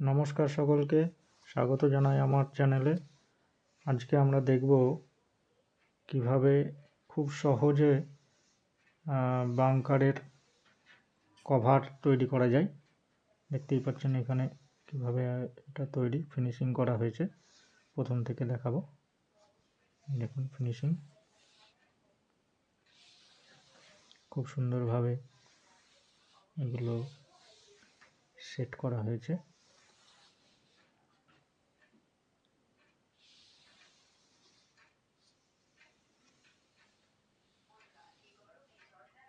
নমস্কার সকলকে। স্বাগত জানাই আমার চ্যানেলে। আজকে আমরা দেখব কীভাবে খুব সহজে বাংকারের কভার তৈরি করা যায়। দেখতেই পাচ্ছেন এখানে কীভাবে এটা তৈরি ফিনিশিং করা হয়েছে। প্রথম থেকে দেখাবো। দেখুন ফিনিশিং খুব সুন্দরভাবে এগুলো সেট করা হয়েছে।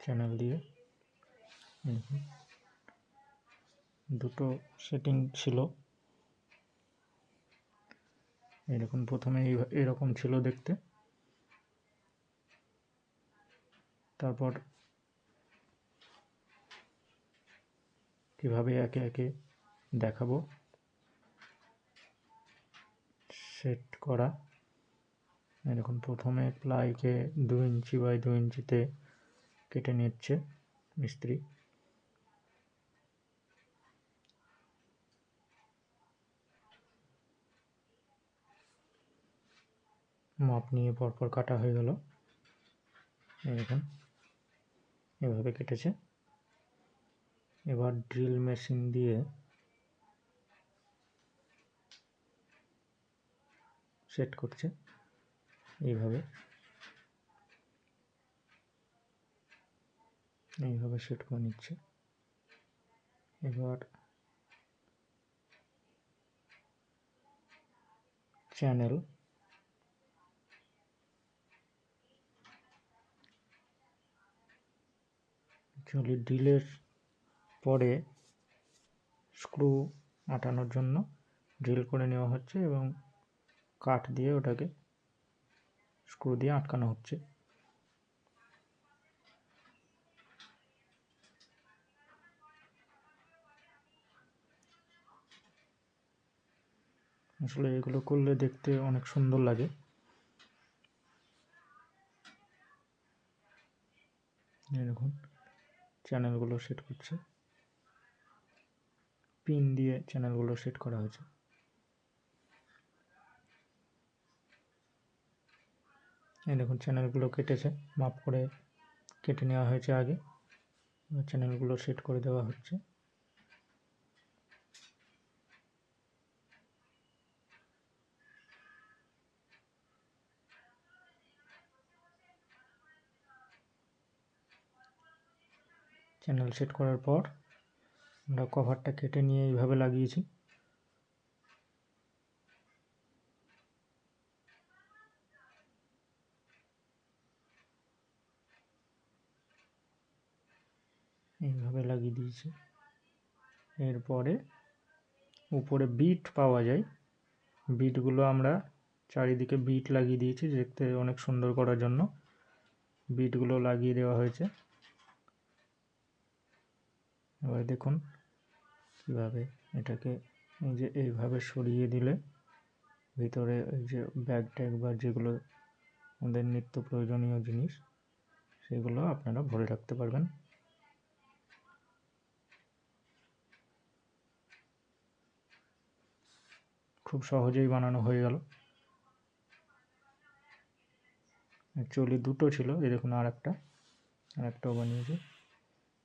চ্যানেল দিয়ে। দুটো সেটিং ছিল। এরকম প্রথমে এরকম ছিল দেখতে। তারপর কীভাবে একে একে দেখাবো। সেট করা। এরকম প্রথমে প্লাইকে দু ইঞ্চি বাই দু ইঞ্চিতে কেটে নিচ্ছে মিস্ত্রি। মাপ নিয়ে পরপর কাটা হয়ে গেল। এরকম এভাবে কেটেছে। এবার ড্রিল মেশিন দিয়ে সেট করছে। এইভাবে এইভাবে সেট করে নিচ্ছে। এবার চ্যানেল অ্যাকচুয়ালি ড্রিলের পরে স্ক্রু আটানোর জন্য ড্রিল করে নেওয়া হচ্ছে এবং কাঠ দিয়ে ওটাকে স্ক্রু দিয়ে আটকানো হচ্ছে। আসলে এগুলো করলে দেখতে অনেক সুন্দর লাগে। এরকম চ্যানেলগুলো সেট করছে। পিন দিয়ে চ্যানেলগুলো সেট করা হয়েছে। এই দেখুন চ্যানেলগুলো কেটেছে। মাপ করে কেটে নেওয়া হয়েছে আগে। চ্যানেলগুলো সেট করে দেওয়া হচ্ছে। চ্যানেল সেট করার পর আমরা কভারটা কেটে নিয়ে এইভাবে লাগিয়েছি। এইভাবে লাগিয়ে দিয়েছি। এরপরে উপরে বিট পাওয়া যায়। বিটগুলো আমরা চারিদিকে বিট লাগিয়ে দিয়েছি দেখতে অনেক সুন্দর করার জন্য। বিটগুলো লাগিয়ে দেওয়া হয়েছে। এবার দেখুন কীভাবে এটাকে এই যে এইভাবে সরিয়ে দিলে ভিতরে ওই যে ব্যাগ ট্যাগ বা যেগুলো আমাদের নিত্য প্রয়োজনীয় জিনিস, সেগুলো আপনারা ভরে রাখতে পারবেন। খুব সহজেই বানানো হয়ে গেল। অ্যাকচুয়ালি দুটো ছিল, এই দেখুন আর একটা আর একটাও বানিয়েছি।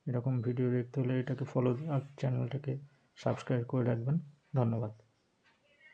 এরকম ভিডিও দেখতে হলে এটাকে ফলো আর চ্যানেলটাকে সাবস্ক্রাইব করে রাখবেন। ধন্যবাদ।